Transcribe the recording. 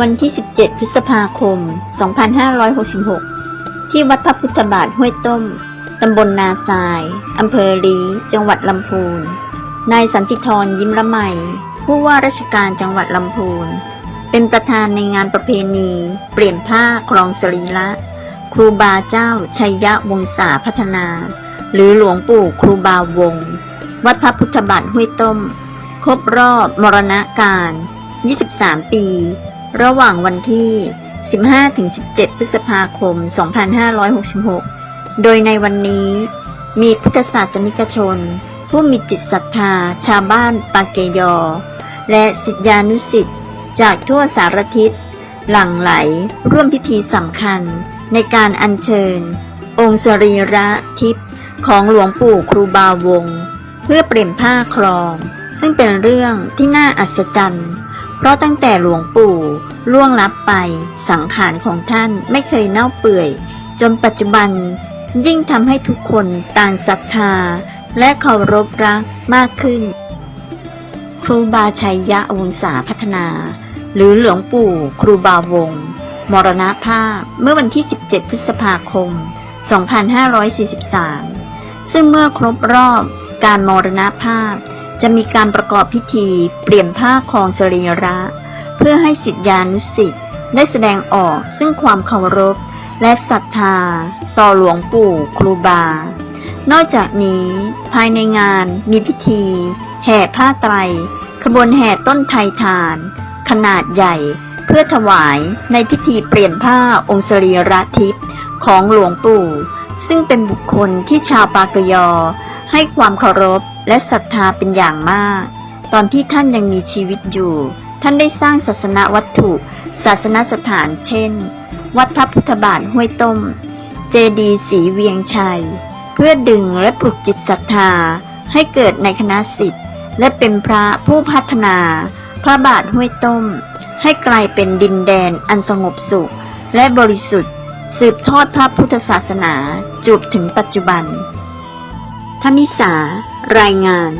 วันที่ 17 พฤษภาคม 2566 ที่วัดพระพุทธบาทห้วยต้ม ตำบลนาทราย อำเภอลี จังหวัดลำพูน นายสันติธรยิ้มละไม ผู้ว่าราชการจังหวัดลำพูน เป็นประธานในงานประเพณี เปลี่ยนผ้าครองสรีระครูบาเจ้าชัยยะวงศาพัฒนา หรือหลวงปู่ครูบาวง วัดพระพุทธบาทห้วยต้ม ครบรอบมรณการ 23 ปี ระหว่างวันที่ 15-17 พฤษภาคม 2566 โดยในวันนี้ มีพุทธศาสนิกชน ผู้มีจิตศรัทธา ชาวบ้านปาเกยอ และศิษยานุสิษย์จากทั่วสารทิศ หลั่งไหลร่วมพิธีสำคัญในการอัญเชิญ องค์สรีระทิพย์ของหลวงปู่ครูบาวง เพื่อเปลี่ยนผ้าครอง ซึ่งเป็นเรื่องที่น่าอัศจรรย์ เพราะตั้งแต่หลวงปู่ล่วงลับไปสังขารของท่านไม่เคยเน่าเปื่อย จนปัจจุบันยิ่งทำให้ทุกคนต่างศรัทธา และเคารพรักมากขึ้น ครูบาชัยยะวงศาพัฒนา หรือหลวงปู่ครูบาวง มรณภาพเมื่อวันที่ 17 พฤษภาคม 2543 ซึ่งเมื่อครบรอบการมรณภาพ จะมีการประกอบพิธีเปลี่ยนผ้าคองสรีระ เพื่อให้สิทธิานุสิทธิ์ได้แสดงออกซึ่งความเคารพ และศรัทธา ต่อหลวงปู่ครูบา นอกจากนี้ภายในงานมีพิธี แห่ผ้าไตร ขบวนแห่ต้นไทรทาน ขนาดใหญ่ เพื่อถวายในพิธีเปลี่ยนผ้าองค์สรีระทิพย์ของหลวงปู่ ซึ่งเป็นบุคคลที่ชาวปากยอ ให้ความเคารพ และศรัทธาเป็นอย่างมาก ตอนที่ท่านยังมีชีวิตอยู่ ท่านได้สร้างศาสนาวัตถุ ศาสนสถานเช่น วัดพระพุทธบาทห้วยต้ม เจดีย์ศรีเวียงชัย เพื่อดึงและปลุกจิตศรัทธา ให้เกิดในคณะสิทธิ์ และเป็นพระผู้พัฒนา พระบาทห้วยต้ม ให้กลายเป็นดินแดนอันสงบสุข และบริสุทธิ์สืบทอดพระพุทธศาสนาจูบถึงปัจจุบันธมิสา รายงาน